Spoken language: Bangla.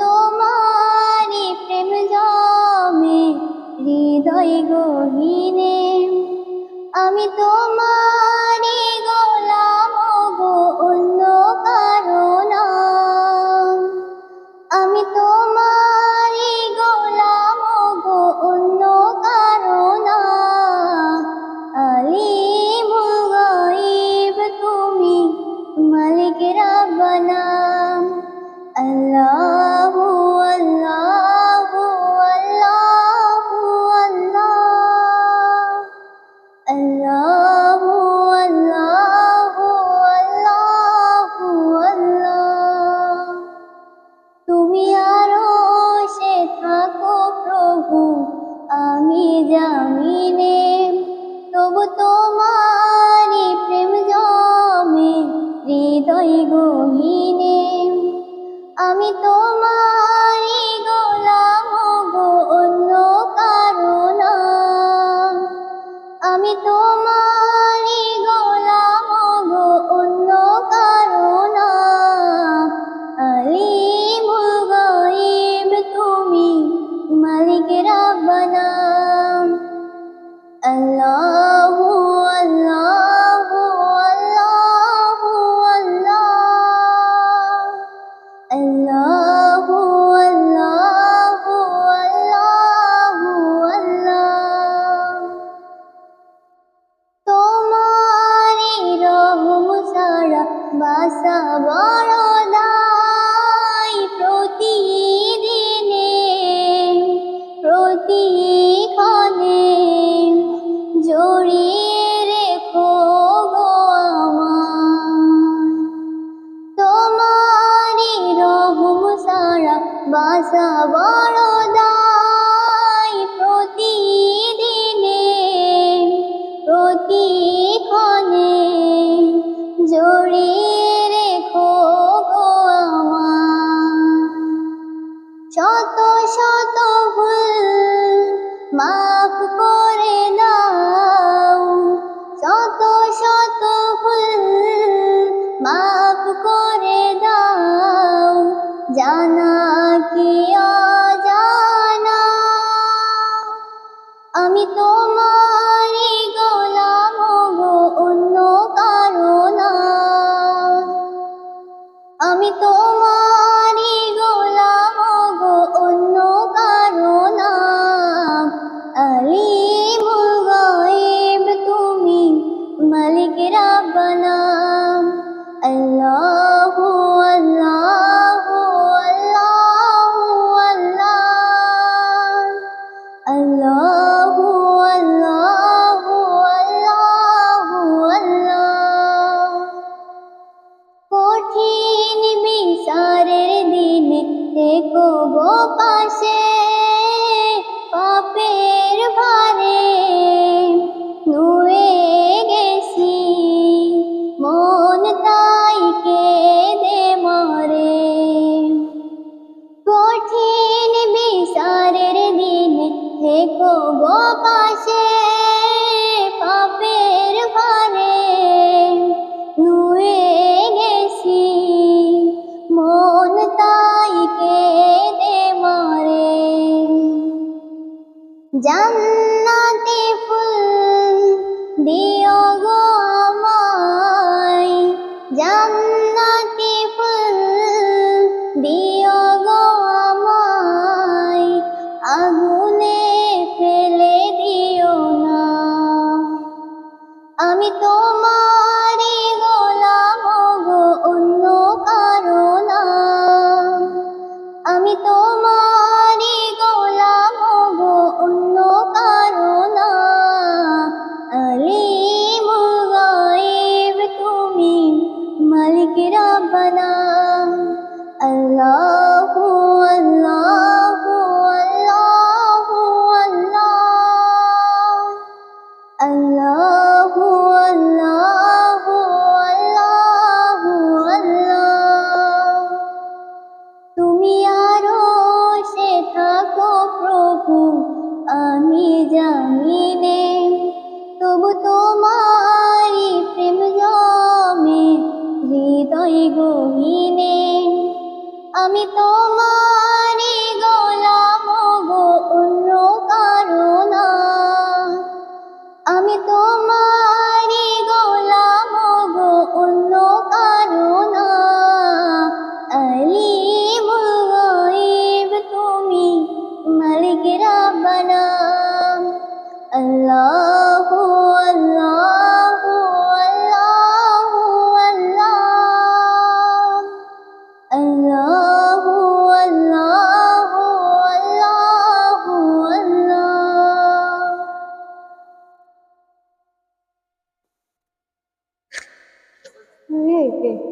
তোমারি প্রেম জমে হৃদয় গহীনে। আমি তোমার আমি তোমার बासा वाणो nito. কঠিন বিচারের দিন থেকো গো পাশে পাপের ভারে নুয়ে গেছি, মন তাই কেঁদে মারে। জান্নাতে ফুল দিও গো আমি তোমার গহীনে আমি তোমার nueve